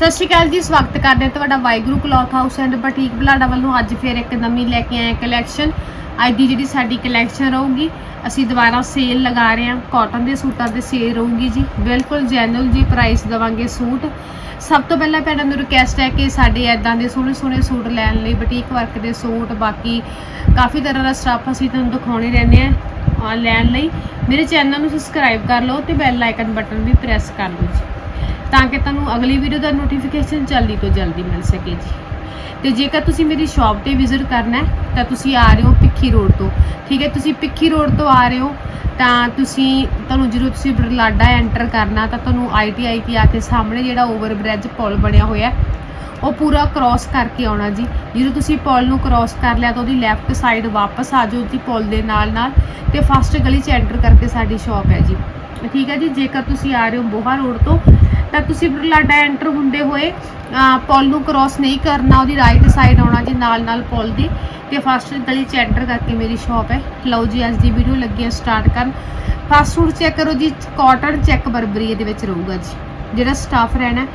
ਸਤਿ ਸ਼੍ਰੀ ਅਕਾਲ ਜੀ, ਸਵਾਗਤ ਕਰਦੇ ਹਾਂ ਤੁਹਾਡਾ Waheguru cloth house and boutique Balada ਵੱਲੋਂ ਅੱਜ ਫੇਰ ਇੱਕ ਨਵੀਂ ਲੈ ਕੇ ਆਏ ਕਲੈਕਸ਼ਨ ਅੱਜ ਦੀ ਜਿਹੜੀ ਸਾਡੀ ਕਲੈਕਸ਼ਨ ਰਹੂਗੀ, ਅਸੀਂ ਦੁਬਾਰਾ ਸੇਲ ਲਗਾ ਰਹੇ ਹਾਂ। ਕਾਟਨ ਦੇ ਸੂਟਾਂ ਤੇ ਸੇਲ ਰਹੂਗੀ ਜੀ। ਬਿਲਕੁਲ ਜੈਨੂਅਲ ਜੀ ਪ੍ਰਾਈਸ ਦਵਾਂਗੇ ਸੂਟ। ਸਭ ਤੋਂ ਪਹਿਲਾਂ ਭੈਣਾਂ ਨੂੰ ਰਿਕਵੈਸਟ ਹੈ ਕਿ ਸਾਡੇ ਐਦਾਂ ਦੇ ਸੋਹਣੇ ਸੋਹਣੇ ਸੂਟ ਲੈਣ ਲਈ ਬੁਟੀਕ ਵਰਕ ਦੇ ਸੂਟ, ਬਾਕੀ ਕਾਫੀ ਤਰ੍ਹਾਂ ਦਾ ਸਟਾਫ ਅਸੀਂ ਤੁਹਾਨੂੰ ਦਿਖਾਉਣੇ ਰਹਿੰਦੇ ਆ ਆ ਲੈਣ ਲਈ। ਮੇਰੇ ਚੈਨਲ ਨੂੰ ਸਬਸਕ੍ਰਾਈਬ ਕਰ ਲਓ ਤੇ ਬੈਲ ਆਈਕਨ ਬਟਨ ਵੀ ਪ੍ਰੈਸ ਕਰ ਲਓ ਜੀ। ਤਾਂ ਕਿ ਤੁਹਾਨੂੰ ਅਗਲੀ ਵੀਡੀਓ ਦਾ ਨੋਟੀਫਿਕੇਸ਼ਨ ਜਲਦੀ ਤੋਂ ਜਲਦੀ ਮਿਲ ਸਕੇ ਜੀ। ਤੇ ਜੇਕਰ ਤੁਸੀਂ ਮੇਰੀ ਸ਼ਾਪ ਤੇ ਵਿਜ਼ਿਟ ਕਰਨਾ ਹੈ, ਤਾਂ ਤੁਸੀਂ ਆ ਰਹੇ ਹੋ ਪਿੱਖੀ ਰੋਡ ਤੋਂ। ਠੀਕ ਹੈ, ਤੁਸੀਂ ਪਿੱਖੀ ਰੋਡ ਤੋਂ ਆ ਰਹੇ ਹੋ, ਤਾਂ ਤੁਸੀਂ, ਤੁਹਾਨੂੰ ਜਦੋਂ ਤੁਸੀਂ ਬਰਲਾਡਾ ਐਂਟਰ ਕਰਨਾ, ਤਾਂ ਤੁਹਾਨੂੰ ਆਈਟੀਆਈ ਤੇ ਆ ਕੇ ਸਾਹਮਣੇ ਜਿਹੜਾ ਓਵਰ ਬ੍ਰਿਜ ਪੁਲ ਬਣਿਆ ਹੋਇਆ ਉਹ ਪੂਰਾ ਕ੍ਰਾਸ ਕਰਕੇ ਆਉਣਾ ਜੀ। ਜਦੋਂ ਤੁਸੀਂ ਪੁਲ ਨੂੰ ਕ੍ਰਾਸ ਕਰ ਲਿਆ, ਤਾਂ ਉਹਦੀ ਲੈਫਟ ਸਾਈਡ ਵਾਪਸ ਆ ਜਾਓ ਜੀ ਪੁਲ ਦੇ ਨਾਲ ਨਾਲ ਤੇ ਫਸਟ ਗਲੀ 'ਚ ਐਂਟਰ ਕਰਕੇ ਸਾਡੀ ਸ਼ਾਪ ਹੈ ਜੀ। ਠੀਕ ਹੈ ਜੀ, ਜੇਕਰ ਤੁਸੀਂ ਆ ਰਹੇ ਹੋ ਬੋਹਾ ਰੋਡ ਤੋਂ ਤਾਂ ਤੁਸੀਂ ਬਰਲਾਡਾ ਐਂਟਰ ਹੁੰਦੇ ਹੋਏ ਅਹ, ਪੁਲ ਨੂੰ ਕ੍ਰਾਸ ਨਹੀਂ ਕਰਨਾ ਉਹਦੀ ਰਾਈਟ ਸਾਈਡ ਆਉਣਾ ਜੀ ਨਾਲ ਨਾਲ ਪੁਲ ਦੀ। ਤੇ ਫਸਟ ਗਲੀ 'ਚ ਐਂਟਰ ਕਰਕੇ ਮੇਰੀ ਸ਼ਾਪ ਹੈ। ਲਓ ਜੀ ਅੱਜ ਦੀ ਵੀਡੀਓ ਲੱਗੀ ਹੈ ਸਟਾਰਟ ਕਰਨ। ਫਸਟ ਫੂਡ ਚੈੱਕ ਕਰੋ ਜੀ ਕਾਟਨ ਚੈੱਕ ਬਰਬਰੀ ਦੇ ਵਿੱਚ ਰਹੂਗਾ ਜੀ। ਜਿਹੜਾ ਸਟਾਫ ਰਹਿਣਾ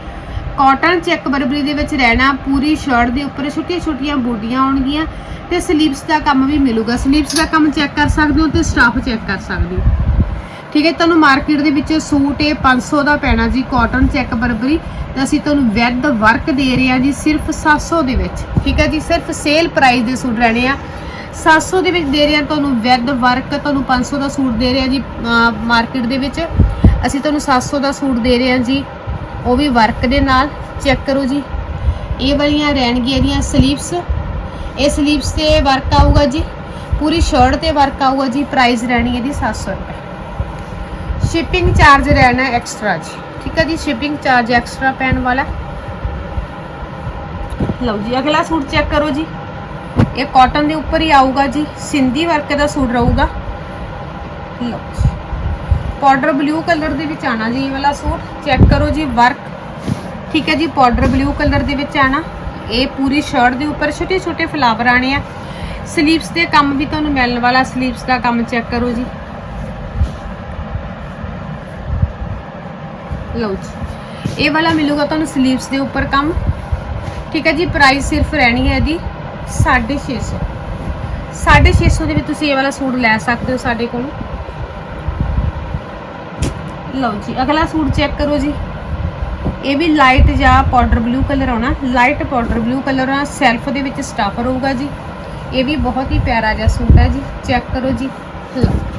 ਕਾਟਨ ਚੈੱਕ ਬਰਬਰੀ ਦੇ ਵਿੱਚ ਰਹਿਣਾ ਪੂਰੀ ਸ਼ਰਟ ਦੇ ਉੱਪਰ ਛੋਟੀਆਂ ਛੋਟੀਆਂ ਬੂਟੀਆਂ ਆਉਣਗੀਆਂ ਤੇ ਸਲੀਵਸ ਦਾ ਕੰਮ ਵੀ ਮਿਲੂਗਾ। ਸਲੀਵਸ ਦਾ ਕੰਮ ਚੈੱਕ ਕਰ ਸਕਦੇ ਹੋ ਤੇ ਸਟਾਫ ਚੈੱਕ ਕਰ ਸਕਦੇ ਹੋ। ਠੀਕ ਹੈ ਤੁਹਾਨੂੰ ਮਾਰਕੀਟ ਦੇ ਵਿੱਚ ਸੂਟ ਇਹ 500 ਦਾ ਪੈਣਾ ਜੀ ਕਾਟਨ ਚੈੱਕ ਬਰਬਰੀ। ਤੇ ਅਸੀਂ ਤੁਹਾਨੂੰ ਵਿਦ ਵਰਕ ਦੇ ਰਹੇ ਹਾਂ ਜੀ, ਸਿਰਫ 700 ਦੇ ਵਿੱਚ। ਠੀਕ ਹੈ ਜੀ, ਸਿਰਫ ਸੇਲ ਪ੍ਰਾਈਸ ਦੇ ਸੂਟ ਰਹਿਣੇ ਆ। 700 ਦੇ ਵਿੱਚ ਦੇ ਰਹੇ ਹਾਂ, ਤੁਹਾਨੂੰ ਵਿਦ ਵਰਕ ਤੁਹਾਨੂੰ 500 ਦਾ ਸੂਟ ਦੇ ਰਹੇ ਹਾਂ ਜੀ ਮਾਰਕੀਟ ਦੇ ਵਿੱਚ। ਅਸੀਂ ਤੁਹਾਨੂੰ 700 ਦਾ ਸੂਟ ਦੇ ਰਹੇ ਹਾਂ ਜੀ, ਉਹ ਵੀ ਵਰਕ ਦੇ ਨਾਲ। ਚੈੱਕ ਕਰੋ ਜੀ, ਇਹ ਵਾਲੀਆਂ ਰਹਿਣਗੀਆਂ ਇਹਦੀਆਂ ਸਲੀਵਸ ਇਹ ਸਲੀਵਸ ਤੇ ਵਰਕ ਆਊਗਾ ਜੀ, ਪੂਰੀ ਸ਼ਰਟ ਤੇ ਵਰਕ ਆਊਗਾ ਜੀ ਪ੍ਰਾਈਸ ਰਹਿਣੀ ਹੈ ਜੀ 700 ਰੁਪਏ। ਸ਼ਿਪਿੰਗ ਚਾਰਜ ਰਹਿਣਾ ਐਕਸਟਰਾ ਜੀ ਠੀਕ ਹੈ ਜੀ? ਸ਼ਿਪਿੰਗ ਚਾਰਜ ਐਕਸਟਰਾ ਪੈਣ ਵਾਲਾ ਲਓ ਜੀ, ਅਗਲਾ ਸੂਟ ਚੈੱਕ ਕਰੋ ਜੀ। ਇਹ ਕਾਟਨ ਦੇ ਉੱਪਰ ਹੀ ਆਊਗਾ ਜੀ। ਸਿੰਧੀ ਵਰਕ ਦਾ ਸੂਟ ਰਹੂਗਾ। ਲਓ ਜੀ। ਪਾਊਡਰ ਬਲੂ ਕਲਰ ਦੇ ਵਿੱਚ ਆਣਾ ਜੀ ਇਹ ਵਾਲਾ ਸੂਟ। ਚੈੱਕ ਕਰੋ ਜੀ ਵਰਕ ਠੀਕ ਹੈ ਜੀ? ਪਾਊਡਰ ਬਲੂ ਕਲਰ ਦੇ ਵਿੱਚ ਆਣਾ ਇਹ ਪੂਰੀ ਸ਼ਰਟ ਦੇ ਉੱਪਰ ਛੋਟੇ ਛੋਟੇ ਫਲਾਵਰ ਆਣੇ ਆ। ਸਲੀਵਸ ਦੇ ਕੰਮ ਵੀ ਤੁਹਾਨੂੰ ਮਿਲਣ ਵਾਲਾ। ਸਲੀਵਸ ਦਾ ਕੰਮ ਚੈੱਕ ਕਰੋ ਜੀ। ਲਓ ਜੀ। ਇਹ ਵਾਲਾ ਮਿਲੂਗਾ ਤੁਹਾਨੂੰ ਸਲੀਵਸ ਦੇ ਉੱਪਰ ਕੰਮ। ਠੀਕ ਹੈ ਜੀ ਪ੍ਰਾਈਸ ਸਿਰਫ ਰਹਿਣੀ ਹੈ ਇਹਦੀ 650 650 ਦੇ ਵਿੱਚ ਤੁਸੀਂ ਇਹ ਵਾਲਾ ਸੂਟ ਲੈ ਸਕਦੇ ਹੋ ਸਾਡੇ ਕੋਲ। ਲਓ ਜੀ, ਅਗਲਾ ਸੂਟ ਚੈੱਕ ਕਰੋ ਜੀ। ਇਹ ਵੀ ਲਾਈਟ ਜਾਂ ਪਾਊਡਰ ਬਲੂ ਕਲਰ ਆਉਣਾ। ਲਾਈਟ ਪਾਊਡਰ ਬਲੂ ਕਲਰ ਆ ਸੈਲਫ ਦੇ ਵਿੱਚ ਸਟਾਫ ਰਹੂਗਾ ਜੀ। ਇਹ ਵੀ ਬਹੁਤ ਹੀ ਪਿਆਰਾ ਜਿਹਾ ਸੂਟ ਹੈ ਜੀ। ਚੈੱਕ ਕਰੋ ਜੀ। ਲਓ।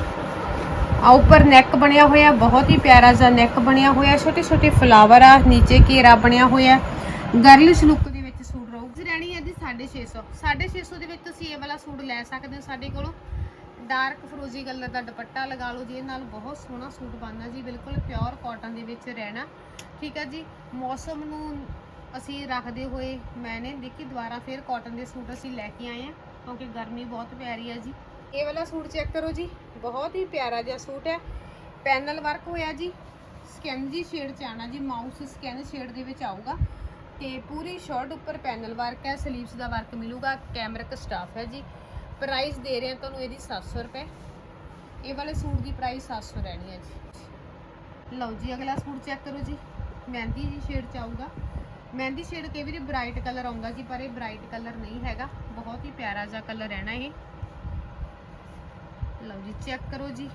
ਆ ਉੱਪਰ ਨੈਕ ਬਣਿਆ ਹੋਇਆ, ਬਹੁਤ ਹੀ ਪਿਆਰਾ ਜਿਹਾ ਨੈਕ ਬਣਿਆ ਹੋਇਆ, ਛੋਟੇ ਛੋਟੇ ਫਲਾਵਰ ਆ, ਨੀਚੇ ਘੇਰਾ ਬਣਿਆ ਹੋਇਆ। ਗਰਲਿਸ਼ ਲੁੱਕ ਦੇ ਵਿੱਚ ਸੂਟ ਰਹੂਗਾ ਰਹਿਣੀ ਹੈ ਜੀ 650 650 ਦੇ ਵਿੱਚ ਤੁਸੀਂ ਇਹ ਵਾਲਾ ਸੂਟ ਲੈ ਸਕਦੇ ਹੋ ਸਾਡੇ ਕੋਲੋਂ। ਡਾਰਕ ਫਰੋਜ਼ੀ ਕਲਰ ਦਾ ਦੁਪੱਟਾ ਲਗਾ ਲਓ ਜੀ, ਇਹ ਨਾਲ ਬਹੁਤ ਸੋਹਣਾ ਸੂਟ ਬਣਨਾ ਜੀ, ਬਿਲਕੁਲ ਪਿਓਰ ਕਾਟਨ ਦੇ ਵਿੱਚ ਰਹਿਣਾ। ਠੀਕ ਹੈ ਜੀ, ਮੌਸਮ ਨੂੰ ਅਸੀਂ ਰੱਖਦੇ ਹੋਏ ਮੈਨੇ ਦੇਖੀ ਦੁਬਾਰਾ ਫਿਰ ਕਾਟਨ ਦੇ ਸੂਟ ਅਸੀਂ ਲੈ ਕੇ ਆਏ ਆ, ਕਿਉਂਕਿ ਗਰਮੀ ਬਹੁਤ ਪੈ ਰਹੀ ਹੈ ਜੀ। ਇਹ ਵਾਲਾ ਸੂਟ ਚੈੱਕ ਕਰੋ ਜੀ। ਬਹੁਤ ਹੀ ਪਿਆਰਾ ਜਿਹਾ ਸੂਟ ਹੈ। ਪੈਨਲ ਵਰਕ ਹੋਇਆ ਜੀ। ਸਕੈਨ ਜੀ ਸ਼ੇਡ ਚ ਆਣਾ ਜੀ। ਮਾਊਸ ਸਕੈਨ ਸ਼ੇਡ ਦੇ ਵਿੱਚ ਆਊਗਾ। ਤੇ ਪੂਰੀ ਸ਼ਰਟ ਉੱਪਰ ਪੈਨਲ ਵਰਕ ਹੈ। ਸਲੀਵਸ ਦਾ ਵਰਕ ਮਿਲੂਗਾ। ਕੈਮਰਿਕ ਸਟਾਫ ਹੈ ਜੀ। ਪ੍ਰਾਈਸ ਦੇ ਰਹੇ ਹਾਂ ਤੁਹਾਨੂੰ ਇਹਦੀ 700 ਰੁਪਏ। ਇਹ ਵਾਲੇ ਸੂਟ ਦੀ ਪ੍ਰਾਈਸ 700 ਰਹਿਣੀ ਹੈ ਜੀ। ਲਓ ਜੀ, ਅਗਲਾ ਸੂਟ ਚੈੱਕ ਕਰੋ ਜੀ। ਮਹਿੰਦੀ ਜੀ ਸ਼ੇਡ ਚ ਆਊਗਾ। ਮਹਿੰਦੀ ਸ਼ੇਡ ਕਈ ਵਾਰੀ ਬ੍ਰਾਈਟ ਕਲਰ ਆਉਂਦਾ ਜੀ, ਪਰ ਇਹ ਬ੍ਰਾਈਟ ਕਲਰ ਨਹੀਂ ਹੈਗਾ। ਬਹੁਤ ਹੀ ਪਿਆਰਾ ਜਿਹਾ ਕਲਰ ਰਹਿਣਾ ਇਹ। ਲਓ ਜੀ ਚੈੱਕ ਕਰੋ ਜੀ।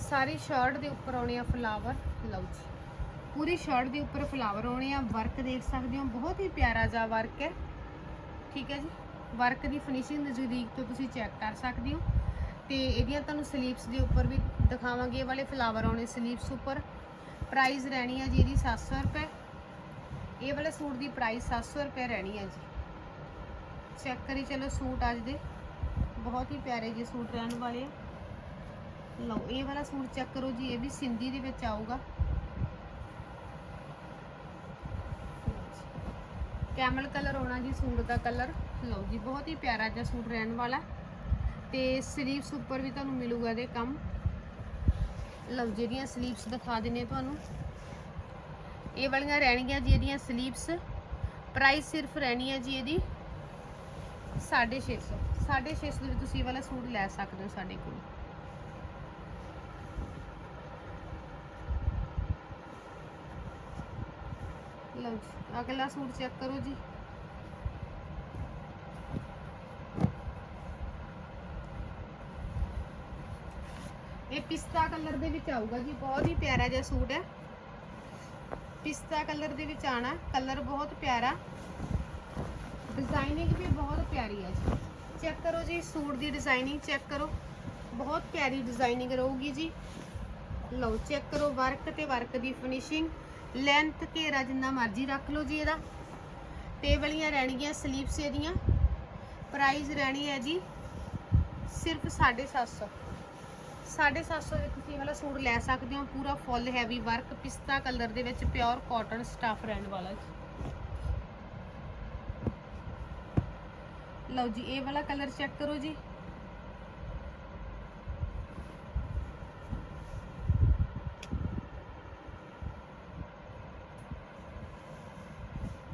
ਸਾਰੀ ਸ਼ਰਟ ਦੇ ਉੱਪਰ ਆਉਣੇ ਆ ਫਲਾਵਰ ਲਓ ਜੀ, ਪੂਰੀ ਸ਼ਰਟ ਦੇ ਉੱਪਰ ਫਲਾਵਰ ਆਉਣੇ ਆ। ਵਰਕ ਦੇਖ ਸਕਦੇ ਹੋ, ਬਹੁਤ ਹੀ ਪਿਆਰਾ ਜਿਹਾ ਵਰਕ ਹੈ। ਠੀਕ ਹੈ ਜੀ ਵਰਕ ਦੀ ਫਿਨਿਸ਼ਿੰਗ ਨਜ਼ਦੀਕ ਤੋਂ ਤੁਸੀਂ ਚੈੱਕ ਕਰ ਸਕਦੇ ਹੋ। ਤੇ ਇਹਦੀਆਂ ਤੁਹਾਨੂੰ ਸਲੀਵਸ ਦੇ ਉੱਪਰ ਵੀ ਦਿਖਾਵਾਂਗੇ, ਇਹ ਵਾਲੇ ਫਲਾਵਰ ਆਉਣੇ ਸਲੀਵਸ ਉੱਪਰ। ਪ੍ਰਾਈਸ ਰਹਿਣੀ ਹੈ ਜੀ ਇਹਦੀ 700 ਰੁਪਏ। ਇਹ ਵਾਲੇ ਸੂਟ ਦੀ ਪ੍ਰਾਈਸ 700 ਰੁਪਏ ਰਹਿਣੀ ਹੈ ਜੀ। ਚੈੱਕ ਕਰੀ, ਚਲੋ ਸੂਟ ਅੱਜ ਦੇ। ਬਹੁਤ ਹੀ ਪਿਆਰੇ ਜਿਹੇ ਸੂਟ ਰਹਿਣ ਵਾਲੇ ਆ। ਲਓ, ਇਹ ਵਾਲਾ ਸੂਟ ਚੈੱਕ ਕਰੋ ਜੀ, ਇਹ ਵੀ ਸਿੰਧੀ ਦੇ ਵਿੱਚ ਆਊਗਾ। ਕੈਮਲ ਕਲਰ ਹੋਣਾ ਜੀ ਸੂਟ ਦਾ ਕਲਰ ਲਓ ਜੀ, ਬਹੁਤ ਹੀ ਪਿਆਰਾ ਜਿਹਾ ਸੂਟ ਰਹਿਣ ਵਾਲਾ। ਤੇ ਸਲੀਵਸ ਉੱਪਰ ਵੀ ਤੁਹਾਨੂੰ ਮਿਲੂਗਾ ਇਹਦੇ ਕੰਮ। ਲਓ ਜਿਹੜੀਆਂ ਸਲੀਵਸ ਦਿਖਾ ਦਿੰਨੇ ਤੁਹਾਨੂੰ। ਇਹ ਵਾਲੀਆਂ ਰਹਿਣਗੀਆਂ ਜੀ ਇਹਦੀਆਂ ਸਲੀਵਸ ਪ੍ਰਾਈਸ ਸਿਰਫ ਰਹਿਣੀ ਹੈ ਜੀ ਇਹਦੀ 650 650 ਦੇ ਵਿੱਚ ਤੁਸੀਂ ਇਹ ਵਾਲਾ ਸੂਟ ਲੈ ਸਕਦੇ ਹੋ ਸਾਡੇ ਕੋਲ। ਲਓ ਜੀ, ਅਗਲਾ ਸੂਟ ਚੈੱਕ ਕਰੋ ਜੀ। ਇਹ ਪਿਸਤਾ ਕਲਰ ਦੇ ਵਿੱਚ ਆਊਗਾ ਜੀ, ਬਹੁਤ ਹੀ ਪਿਆਰਾ ਜਿਹਾ ਸੂਟ ਹੈ। ਪਿਸਤਾ ਕਲਰ ਦੇ ਵਿੱਚ ਆਣਾ ਕਲਰ ਬਹੁਤ ਪਿਆਰਾ। ਡਿਜ਼ਾਈਨਿੰਗ ਵੀ ਬਹੁਤ ਪਿਆਰੀ ਹੈ ਜੀ। ਚੈੱਕ ਕਰੋ ਜੀ, ਸੂਟ ਦੀ ਡਿਜ਼ਾਈਨਿੰਗ ਚੈੱਕ ਕਰੋ। ਬਹੁਤ ਪਿਆਰੀ ਡਿਜ਼ਾਈਨਿੰਗ ਰਹੂਗੀ ਜੀ। ਲਓ ਚੈੱਕ ਕਰੋ ਵਰਕ ਤੇ ਵਰਕ ਦੀ ਫਿਨਿਸ਼ਿੰਗ ਲੈਂਥ ਘੇਰਾ ਜਿੰਨਾ ਮਰਜ਼ੀ ਰੱਖ ਲਓ ਜੀ ਇਹਦਾ। ਟੇਬਲੀਆਂ ਰਹਿਣਗੀਆਂ ਸਲੀਵਸ ਇਹਦੀਆਂ। ਪ੍ਰਾਈਸ ਰਹਿਣੀ ਹੈ ਜੀ ਸਿਰਫ 750 750 ਦੇ ਤੁਸੀਂ ਵਾਲਾ ਸੂਟ ਲੈ ਸਕਦੇ ਹੋ। ਪੂਰਾ ਫੁੱਲ ਹੈਵੀ ਵਰਕ ਪਿਸਤਾ ਕਲਰ ਦੇ ਵਿੱਚ ਪਿਓਰ ਕਾਟਨ ਸਟਫ ਰਹਿਣ ਵਾਲਾ ਜੀ। ਲਓ ਜੀ, ਇਹ ਵਾਲਾ ਕਲਰ ਚੈੱਕ ਕਰੋ ਜੀ।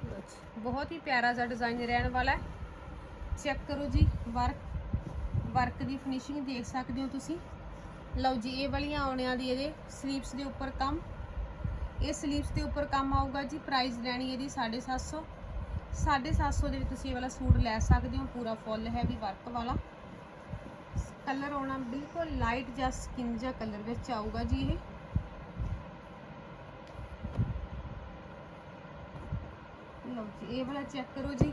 ਲਓ ਬਹੁਤ ਹੀ ਪਿਆਰਾ ਜਿਹਾ ਡਿਜ਼ਾਈਨ ਰਹਿਣ ਵਾਲਾ ਹੈ। ਚੈੱਕ ਕਰੋ ਜੀ ਵਰਕ ਵਰਕ ਦੀ ਫਿਨਿਸ਼ਿੰਗ ਦੇਖ ਸਕਦੇ ਹੋ ਤੁਸੀਂ। ਲਓ ਜੀ, ਇਹ ਵਾਲੀਆਂ ਆਉਣਿਆਂ ਦੀ ਇਹਦੇ ਸਲੀਵਸ ਦੇ ਉੱਪਰ ਕੰਮ। ਇਹ ਸਲੀਵਸ ਦੇ ਉੱਪਰ ਕੰਮ ਆਊਗਾ ਜੀ ਪ੍ਰਾਈਸ ਲੈਣੀ ਇਹਦੀ 750 750 ਦੇ ਵਿੱਚ ਤੁਸੀਂ ਇਹ ਵਾਲਾ ਸੂਟ ਲੈ ਸਕਦੇ ਹੋ, ਪੂਰਾ ਫੁੱਲ ਹੈ ਵੀ ਵਰਕ ਵਾਲਾ। ਕਲਰ ਆਉਣਾ ਬਿਲਕੁਲ ਲਾਈਟ ਜਾਂ ਸਕਿਨ ਜਿਹਾ ਕਲਰ ਵਿੱਚ ਆਊਗਾ ਜੀ ਇਹ। ਲਓ ਜੀ, ਇਹ ਵਾਲਾ ਚੈੱਕ ਕਰੋ ਜੀ।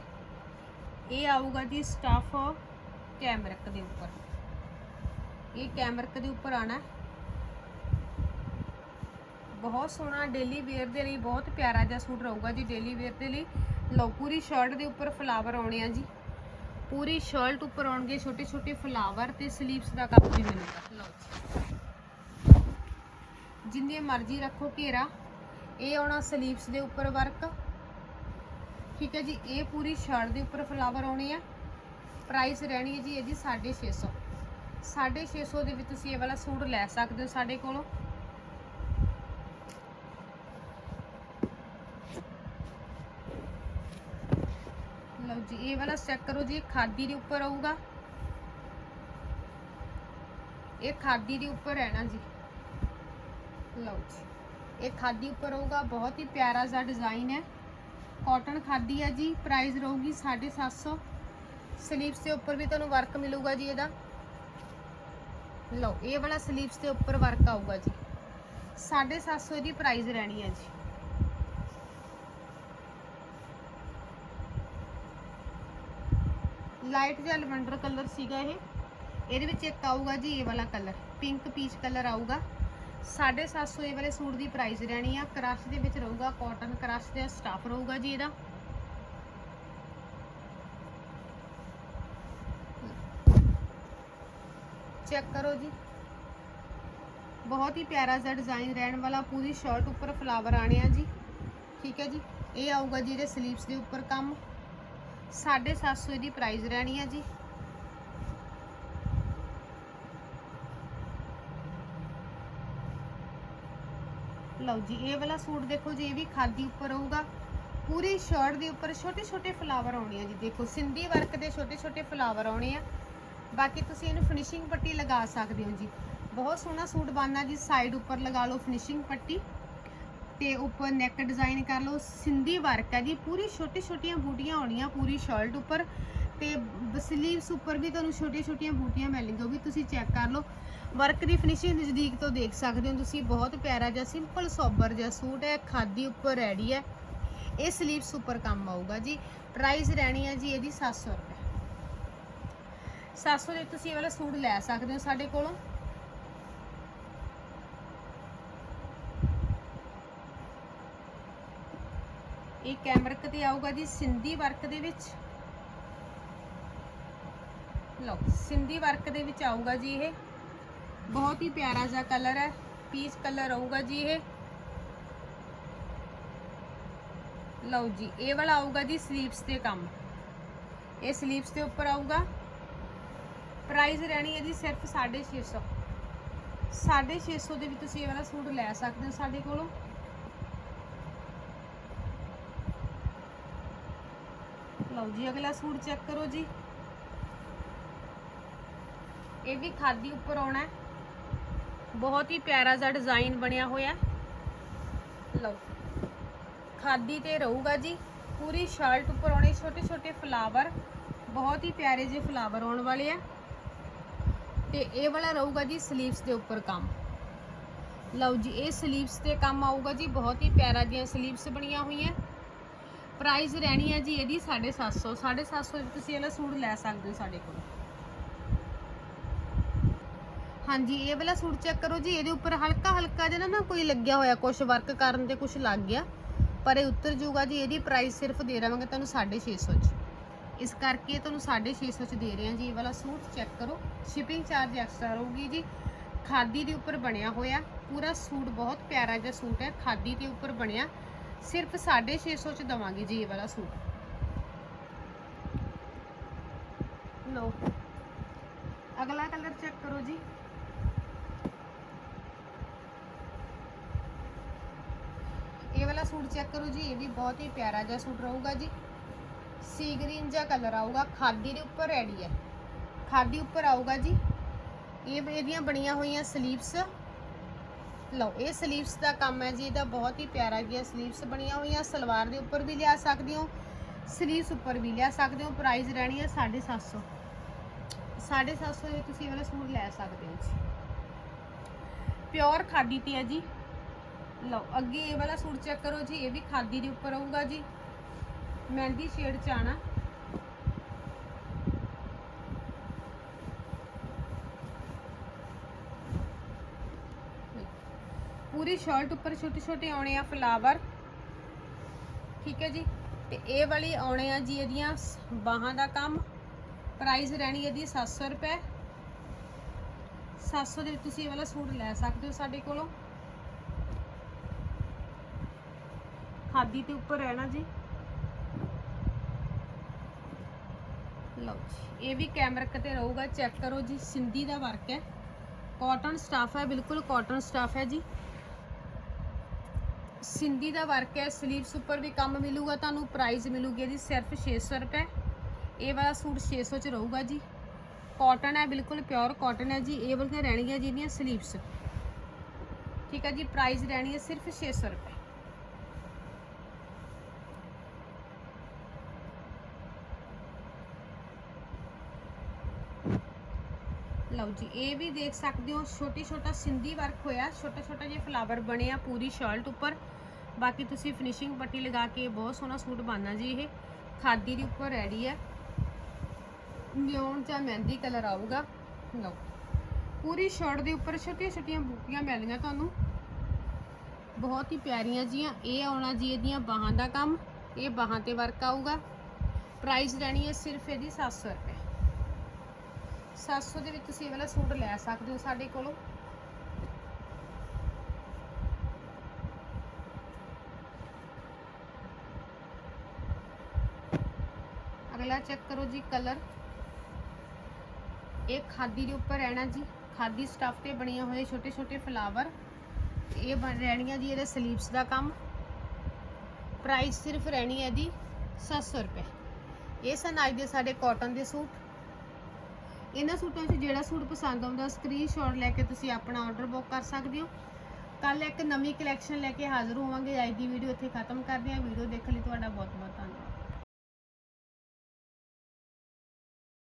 ਇਹ ਆਊਗਾ ਜੀ ਸਟਫ ਕੈਮਰਕ ਦੇ ਉੱਪਰ। ਇਹ ਕੈਮਰਕ ਦੇ ਉੱਪਰ ਆਣਾ। ਬਹੁਤ ਸੋਹਣਾ ਡੇਲੀ ਵੇਅਰ ਦੇ ਲਈ, ਬਹੁਤ ਪਿਆਰਾ ਜਿਹਾ ਸੂਟ ਰਹੂਗਾ ਜੀ ਡੇਲੀ ਵੇਅਰ ਦੇ ਲਈ। ਲਓ, ਪੂਰੀ ਸ਼ਰਟ ਦੇ ਉੱਪਰ ਫਲਾਵਰ ਆਉਣੇ ਆ ਜੀ। ਪੂਰੀ ਸ਼ਰਟ ਉੱਪਰ ਆਉਣਗੇ ਛੋਟੇ ਛੋਟੇ ਫਲਾਵਰ ਤੇ ਸਲੀਵਸ ਦਾ ਕੰਮ ਵੀ ਮਿਲੂਗਾ। ਲਓ ਜੀ। ਜਿੰਨੇ ਮਰਜ਼ੀ ਰੱਖੋ ਘੇਰਾ। ਇਹ ਆਉਣਾ ਸਲੀਵਸ ਦੇ ਉੱਪਰ ਵਰਕ ਠੀਕ ਹੈ ਜੀ, ਇਹ ਪੂਰੀ ਸ਼ਰਟ ਦੇ ਉੱਪਰ ਫਲਾਵਰ ਆਉਣੇ ਆ। ਪ੍ਰਾਈਸ ਰਹਿਣੀ ਹੈ ਜੀ ਇਹਦੀ 650 650 ਦੇ ਵਿੱਚ ਤੁਸੀਂ ਇਹ ਵਾਲਾ ਸੂਟ ਲੈ ਸਕਦੇ ਹੋ ਸਾਡੇ ਕੋਲੋਂ ਲਓ ਜੀ ਇਹ ਵਾਲਾ ਚੈੱਕ ਕਰੋ ਜੀ, ਇਹ ਖਾਦੀ ਦੇ ਉੱਪਰ ਆਊਗਾ। ਇਹ ਖਾਦੀ ਦੇ ਉੱਪਰ ਹੈ ਨਾ ਜੀ। ਲਓ ਜੀ, ਇਹ ਖਾਦੀ ਉੱਪਰ ਆਊਗਾ, ਬਹੁਤ ਹੀ ਪਿਆਰਾ ਜਿਹਾ ਡਿਜ਼ਾਈਨ ਹੈ। ਕਾਟਨ ਖਾਦੀ ਹੈ ਜੀ ਪ੍ਰਾਈਸ ਰਹੂਗੀ 750 ਸਲੀਵਸ ਦੇ ਉੱਪਰ ਵੀ ਤੁਹਾਨੂੰ ਵਰਕ ਮਿਲੂਗਾ ਜੀ ਇਹਦਾ। ਲਓ, ਇਹ ਵਾਲਾ ਸਲੀਵਸ ਦੇ ਉੱਪਰ ਵਰਕ ਆਊਗਾ ਜੀ। 750 ਇਹਦੀ ਪ੍ਰਾਈਸ ਰਹਿਣੀ ਹੈ ਜੀ। ਲਾਈਟ ਜਿਹਾ ਲਵੈਂਡਰ ਕਲਰ ਸੀਗਾ ਇਹ। ਇਹਦੇ ਵਿੱਚ ਇੱਕ ਆਊਗਾ ਜੀ, ਇਹ ਵਾਲਾ ਕਲਰ। ਪਿੰਕ ਪੀਚ ਕਲਰ ਆਊਗਾ। 750 ਇਹ ਵਾਲੇ ਸੂਟ ਦੀ ਪ੍ਰਾਈਸ ਰਹਿਣੀ ਆ। ਕ੍ਰਸ਼ ਦੇ ਵਿੱਚ ਰਹੂਗਾ ਕਾਟਨ ਕ੍ਰਸ਼ ਦਾ ਸਟਾਫ ਰਹੂਗਾ ਜੀ ਇਹਦਾ। ਚੈੱਕ ਕਰੋ ਜੀ। ਬਹੁਤ ਹੀ ਪਿਆਰਾ ਜਿਹਾ ਡਿਜ਼ਾਈਨ ਰਹਿਣ ਵਾਲਾ, ਪੂਰੀ ਸ਼ਰਟ ਉੱਪਰ ਫਲਾਵਰ ਆਣੇ ਆ ਜੀ। ਠੀਕ ਹੈ ਜੀ। ਇਹ ਆਊਗਾ ਜੀ ਇਹਦੇ ਸਲੀਵਸ ਦੇ ਉੱਪਰ ਕੰਮ। 750 ਇਹਦੀ ਪ੍ਰਾਈਸ ਰਹਿਣੀ ਹੈ ਜੀ। ਲਓ ਜੀ, ਇਹ ਵਾਲਾ ਸੂਟ ਦੇਖੋ ਜੀ, ਇਹ ਵੀ ਖਾਦੀ ਉੱਪਰ ਹੋਊਗਾ। ਪੂਰੀ ਸ਼ਰਟ ਦੇ ਉੱਪਰ ਛੋਟੇ ਛੋਟੇ ਫਲਾਵਰ ਆਉਣੇ ਆ ਜੀ, ਦੇਖੋ, ਸਿੰਧੀ ਵਰਕ ਦੇ ਛੋਟੇ ਛੋਟੇ ਫਲਾਵਰ ਆਉਣੇ ਆ। ਬਾਕੀ ਤੁਸੀਂ ਇਹਨੂੰ ਫਿਨਿਸ਼ਿੰਗ ਪੱਟੀ ਲਗਾ ਸਕਦੇ ਹੋ ਜੀ। ਬਹੁਤ ਸੋਹਣਾ ਸੂਟ ਬਣਨਾ ਜੀ ਸਾਈਡ ਉੱਪਰ ਲਗਾ ਲਓ ਫਿਨਿਸ਼ਿੰਗ ਪੱਟੀ। ਤੇ ਉੱਪਰ ਨੈਕ ਡਿਜ਼ਾਈਨ ਕਰ ਲਓ, ਸਿੰਧੀ ਵਰਕ ਹੈ ਜੀ ਪੂਰੀ ਛੋਟੀ ਛੋਟੀਆਂ ਬੂਟੀਆਂ ਆਉਣੀਆਂ ਪੂਰੀ ਸ਼ਰਟ ਉੱਪਰ ਤੇ ਸਲੀਵਸ ਉੱਪਰ ਵੀ ਤੁਹਾਨੂੰ ਛੋਟੀਆਂ ਛੋਟੀਆਂ ਬੂਟੀਆਂ ਮਿਲਣਗੀਆਂ, ਉਹ ਵੀ ਤੁਸੀਂ ਚੈੱਕ ਕਰ ਲਓ। ਵਰਕ ਦੀ ਫਿਨਿਸ਼ਿੰਗ ਨਜ਼ਦੀਕ ਤੋਂ ਦੇਖ ਸਕਦੇ ਹੋ ਤੁਸੀਂ, ਬਹੁਤ ਪਿਆਰਾ ਜਿਹਾ ਸਿੰਪਲ ਸੋਬਰ ਜਿਹਾ ਸੂਟ ਹੈ, ਖਾਦੀ ਉੱਪਰ ਰੈਡੀ ਹੈ। ਇਹ ਸਲੀਵਸ ਉੱਪਰ ਕੰਮ ਆਊਗਾ ਜੀ ਪ੍ਰਾਈਸ ਰਹਿਣੀ ਹੈ ਜੀ ਇਹਦੀ 700 ਰੁਪਏ। 700 ਦੇ ਤੁਸੀਂ ਇਹ ਵਾਲਾ ਸੂਟ ਲੈ ਸਕਦੇ ਹੋ ਸਾਡੇ ਕੋਲੋਂ। ਇਹ ਕੈਮਰਕ ਤੇ ਆਊਗਾ ਜੀ ਸਿੰਧੀ ਵਰਕ ਦੇ ਵਿੱਚ? ਲਓ, ਸਿੰਧੀ ਵਰਕ ਦੇ ਵਿੱਚ ਆਊਗਾ ਜੀ ਇਹ। ਬਹੁਤ ਹੀ ਪਿਆਰਾ ਜਿਹਾ ਕਲਰ ਹੈ ਪੀਚ ਕਲਰ ਆਊਗਾ ਜੀ ਇਹ। ਲਓ ਜੀ, ਇਹ ਵਾਲਾ ਆਊਗਾ ਜੀ ਸਲੀਵਸ ਤੇ ਕੰਮ। ਇਹ ਸਲੀਵਸ ਦੇ ਉੱਪਰ ਆਊਗਾ। ਪ੍ਰਾਈਸ ਰਹਿਣੀ ਹੈ ਜੀ ਸਿਰਫ 650 650 ਦੇ ਵੀ ਤੁਸੀਂ ਇਹ ਵਾਲਾ ਸੂਟ ਲੈ ਸਕਦੇ ਹੋ ਸਾਡੇ ਕੋਲੋਂ। ਲਓ ਜੀ, ਅਗਲਾ ਸੂਟ ਚੈੱਕ ਕਰੋ ਜੀ। ਇਹ ਵੀ ਖਾਦੀ ਉੱਪਰ ਆਉਣਾ ਹੈ। ਬਹੁਤ ਹੀ ਪਿਆਰਾ ਜਿਹਾ ਡਿਜ਼ਾਈਨ ਬਣਿਆ ਹੋਇਆ ਲਓ, ਖਾਦੀ ਤੇ ਰਹੂਗਾ ਜੀ। ਪੂਰੀ ਸ਼ਰਟ ਉੱਪਰ ਆਉਣੇ ਛੋਟੇ ਛੋਟੇ ਫਲਾਵਰ ਬਹੁਤ ਹੀ ਪਿਆਰੇ ਜਿਹੇ ਫਲਾਵਰ ਆਉਣ ਵਾਲੇ ਆ। ਤੇ ਇਹ ਵਾਲਾ ਰਹੂਗਾ ਜੀ ਸਲੀਵਸ ਦੇ ਉੱਪਰ ਕੰਮ। ਲਓ ਜੀ, ਇਹ ਸਲੀਵਸ ਤੇ ਕੰਮ ਆਊਗਾ ਜੀ। ਬਹੁਤ ਹੀ ਪਿਆਰਾ ਜਿਹੀਆਂ ਸਲੀਵਸ ਬਣੀਆਂ ਹੋਈਆਂ। ਪ੍ਰਾਈਸ ਰਹਿਣੀ ਹੈ ਜੀ ਇਹਦੀ 750 750 ਵਿੱਚ ਤੁਸੀਂ ਇਹਦਾ ਸੂਟ ਲੈ ਸਕਦੇ ਹੋ ਸਾਡੇ ਕੋਲ। ਹਾਂਜੀ, ਇਹ ਵਾਲਾ ਸੂਟ ਚੈੱਕ ਕਰੋ ਜੀ। ਇਹਦੇ ਉੱਪਰ ਹਲਕਾ ਹਲਕਾ ਜਿਹਾ ਨਾ ਕੋਈ ਲੱਗਿਆ ਹੋਇਆ ਕੁਝ ਵਰਕ ਕਰਨ ਤੇ ਕੁਝ ਲੱਗ ਗਿਆ। ਪਰ ਇਹ ਉੱਤਰ ਜੂਗਾ ਜੀ, ਇਹਦੀ ਪ੍ਰਾਈਸ ਸਿਰਫ ਦੇ ਰਵਾਂਗੇ ਤੁਹਾਨੂੰ 650 ਚ। ਇਸ ਕਰਕੇ ਤੁਹਾਨੂੰ 650 ਚ ਦੇ ਰਹੇ ਹਾਂ ਜੀ ਇਹ ਵਾਲਾ ਸੂਟ। ਚੈੱਕ ਕਰੋ। ਸ਼ਿਪਿੰਗ ਚਾਰਜ ਐਕਸਟਰਾ ਰਹੂਗੀ ਜੀ। ਖਾਦੀ ਦੇ ਉੱਪਰ ਬਣਿਆ ਹੋਇਆ। ਪੂਰਾ ਸੂਟ ਬਹੁਤ ਪਿਆਰਾ ਜਿਹਾ ਸੂਟ ਹੈ। ਖਾਦੀ ਦੇ ਉੱਪਰ ਬਣਿਆ। ਸਿਰਫ 650 ਚ ਦਵਾਂਗੇ ਜੀ ਇਹ ਵਾਲਾ ਸੂਟ ਲਓ ਅਗਲਾ ਕਲਰ ਚੈੱਕ ਕਰੋ ਜੀ ਇਹ ਵਾਲਾ ਸੂਟ ਚੈੱਕ ਕਰੋ ਜੀ ਇਹ ਵੀ ਬਹੁਤ ਹੀ ਪਿਆਰਾ ਜਿਹਾ ਸੂਟ ਰਹੂਗਾ ਜੀ ਸੀ ਗ੍ਰੀਨ ਜਿਹਾ ਕਲਰ ਆਊਗਾ ਖਾਦੀ ਦੇ ਉੱਪਰ ਰੈਡੀ ਹੈ ਖਾਦੀ ਉੱਪਰ ਆਊਗਾ ਜੀ ਇਹ ਇਹਦੀਆਂ ਬਣੀਆਂ ਹੋਈਆਂ ਸਲੀਵਸ ਲਓ, ਇਹ ਸਲੀਵਸ ਦਾ ਕੰਮ ਹੈ ਜੀ, ਇਹਦਾ ਬਹੁਤ ਹੀ ਪਿਆਰਾ ਜਿਹਾ ਸਲੀਵਸ ਬਣੀਆਂ ਹੋਈਆਂ, ਸਲਵਾਰ ਦੇ ਉੱਪਰ ਵੀ ਲਿਆ ਸਕਦੇ ਹੋ, ਸਲੀਵਸ ਉੱਪਰ ਵੀ ਲਿਆ ਸਕਦੇ ਹੋ ਪ੍ਰਾਈਸ ਰਹਿਣੀ ਹੈ 750 750 ਦੇ ਤੁਸੀਂ ਇਹ ਵਾਲਾ ਸੂਟ ਲੈ ਸਕਦੇ ਹੋ ਜੀ। ਪਿਓਰ ਖਾਦੀ ਤੇ ਹੈ ਜੀ। ਲਓ, ਅੱਗੇ ਇਹ ਵਾਲਾ ਸੂਟ ਚੈੱਕ ਕਰੋ ਜੀ, ਇਹ ਵੀ ਖਾਦੀ ਦੇ ਉੱਪਰ ਆਊਗਾ ਜੀ। ਮਹਿੰਦੀ ਸ਼ੇਡ ਚ ਆਣਾ ਪੂਰੀ ਸ਼ਰਟ ਉੱਪਰ ਛੋਟੇ ਛੋਟੇ ਆਉਣੇ ਆ ਫਲਾਵਰ ਠੀਕ ਹੈ ਜੀ? ਤੇ ਇਹ ਵਾਲੀ ਆਉਣੇ ਆ ਜੀ ਇਹਦੀਆਂ ਬਾਹਾਂ ਦਾ ਕੰਮ। ਪ੍ਰਾਈਸ ਰਹਿਣੀ ਇਹਦੀ 700 ਰੁਪਏ। 700 ਦੇ ਵਿੱਚ ਤੁਸੀਂ ਇਹ ਵਾਲਾ ਸੂਟ ਲੈ ਸਕਦੇ ਹੋ ਸਾਡੇ ਕੋਲੋਂ। ਖਾਦੀ ਤੇ ਉੱਪਰ ਰਹਿਣਾ ਜੀ। ਲਓ ਜੀ, ਇਹ ਵੀ ਕੈਮਰਕ ਤੇ ਰਹੂਗਾ। ਚੈੱਕ ਕਰੋ ਜੀ, ਸਿੰਧੀ ਦਾ ਵਰਕ ਹੈ। ਕਾਟਨ ਸਟਾਫ ਹੈ, ਬਿਲਕੁਲ ਕਾਟਨ ਸਟਾਫ ਹੈ ਜੀ। ਸਿੰਧੀ ਦਾ ਵਰਕ ਹੈ, ਸਲੀਵਸ ਉੱਪਰ ਵੀ ਕੰਮ ਮਿਲੂਗਾ ਤੁਹਾਨੂੰ ਪ੍ਰਾਈਸ ਮਿਲੂਗੀ ਜੀ ਸਿਰਫ 600 ਰੁਪਏ। ਇਹ ਵਾਲਾ ਸੂਟ 600 ਚ ਰਹੂਗਾ ਜੀ। ਕਾਟਨ ਹੈ, ਬਿਲਕੁਲ ਪਿਓਰ ਕਾਟਨ ਹੈ ਜੀ, ਇਹ ਵਾਲੀਆਂ ਰਹਿਣਗੀਆਂ ਜਿਹਦੀਆਂ ਸਲੀਵਸ। ਠੀਕ ਹੈ ਜੀ ਪ੍ਰਾਈਸ ਰਹਿਣੀ ਹੈ ਸਿਰਫ 600 ਰੁਪਏ। ਲਓ ਜੀ, ਇਹ ਵੀ ਦੇਖ ਸਕਦੇ ਹੋ ਛੋਟੀ ਛੋਟਾ ਸਿੰਧੀ ਵਰਕ ਹੋਇਆ ਛੋਟਾ ਛੋਟਾ ਜਿਹਾ ਫਲਾਵਰ ਬਣੇ ਆ ਪੂਰੀ ਸ਼ਰਟ ਉੱਪਰ। ਬਾਕੀ ਤੁਸੀਂ ਫਿਨਿਸ਼ਿੰਗ ਪੱਟੀ ਲਗਾ ਕੇ, ਬਹੁਤ ਸੋਹਣਾ ਸੂਟ ਬਣਨਾ ਜੀ ਇਹ। ਖਾਦੀ ਦੇ ਉੱਪਰ ਰੈਡੀ ਹੈ ਨਿਓਨ ਜਾਂ ਮਹਿੰਦੀ ਕਲਰ ਆਊਗਾ। ਲਓ, ਪੂਰੀ ਸ਼ਰਟ ਦੇ ਉੱਪਰ ਛੋਟੀਆਂ ਛੋਟੀਆਂ ਬੂਟੀਆਂ ਮਿਲਣਗੀਆਂ ਤੁਹਾਨੂੰ। ਬਹੁਤ ਹੀ ਪਿਆਰੀਆਂ ਜੀਆਂ, ਇਹ ਆਉਣਾ ਜੀ ਇਹਦੀਆਂ ਬਾਹਾਂ ਦਾ ਕੰਮ। ਇਹ ਬਾਹਾਂ ਤੇ ਵਰਕ ਆਊਗਾ। ਪ੍ਰਾਈਸ ਰਹਿਣੀ ਹੈ ਸਿਰਫ ਇਹਦੀ 700 ਰੁਪਏ। 700 ਦੇ ਵਿੱਚ ਤੁਸੀਂ ਇਹ ਵਾਲਾ ਸੂਟ ਲੈ ਸਕਦੇ ਹੋ ਸਾਡੇ ਕੋਲੋਂ। ਅਗਲਾ ਚੈੱਕ ਕਰੋ ਜੀ ਕਲਰ ਇਹ ਖਾਦੀ ਦੇ ਉੱਪਰ ਰਹਿਣਾ ਜੀ। ਖਾਦੀ ਸਟਫ ਤੇ ਬਣੀਆਂ ਹੋਏ ਛੋਟੇ ਛੋਟੇ ਫਲਾਵਰ ਇਹ ਬਣ ਰਹਿਣੀਆਂ ਜੀ ਇਹਦੇ ਸਲੀਵਸ ਦਾ ਕੰਮ। ਪ੍ਰਾਈਸ ਸਿਰਫ ਰਹਿਣੀ ਹੈ ਦੀ 700 ਰੁਪਏ। ਇਹ ਸਨ ਅੱਜ ਦੇ ਸਾਡੇ ਕਾਟਨ ਦੇ ਸੂਟ। ਇਹਨਾਂ ਸੂਟਾਂ 'ਚ ਜਿਹੜਾ ਸੂਟ ਪਸੰਦ ਆਉਂਦਾ ਸਕਰੀਨਸ਼ਾਟ ਲੈ ਕੇ ਤੁਸੀਂ ਆਪਣਾ ਆਰਡਰ ਬੁੱਕ ਕਰ ਸਕਦੇ ਹੋ। ਕੱਲ ਇੱਕ ਨਵੀਂ ਕਲੈਕਸ਼ਨ ਲੈ ਕੇ ਹਾਜ਼ਰ ਹੋਵਾਂਗੇ। ਅੱਜ ਦੀ ਵੀਡੀਓ ਇੱਥੇ ਖਤਮ ਕਰਦੇ ਹਾਂ। ਵੀਡੀਓ ਦੇਖਣ ਲਈ ਤੁਹਾਡਾ ਬਹੁਤ ਬਹੁਤ ਧੰਨਵਾਦ।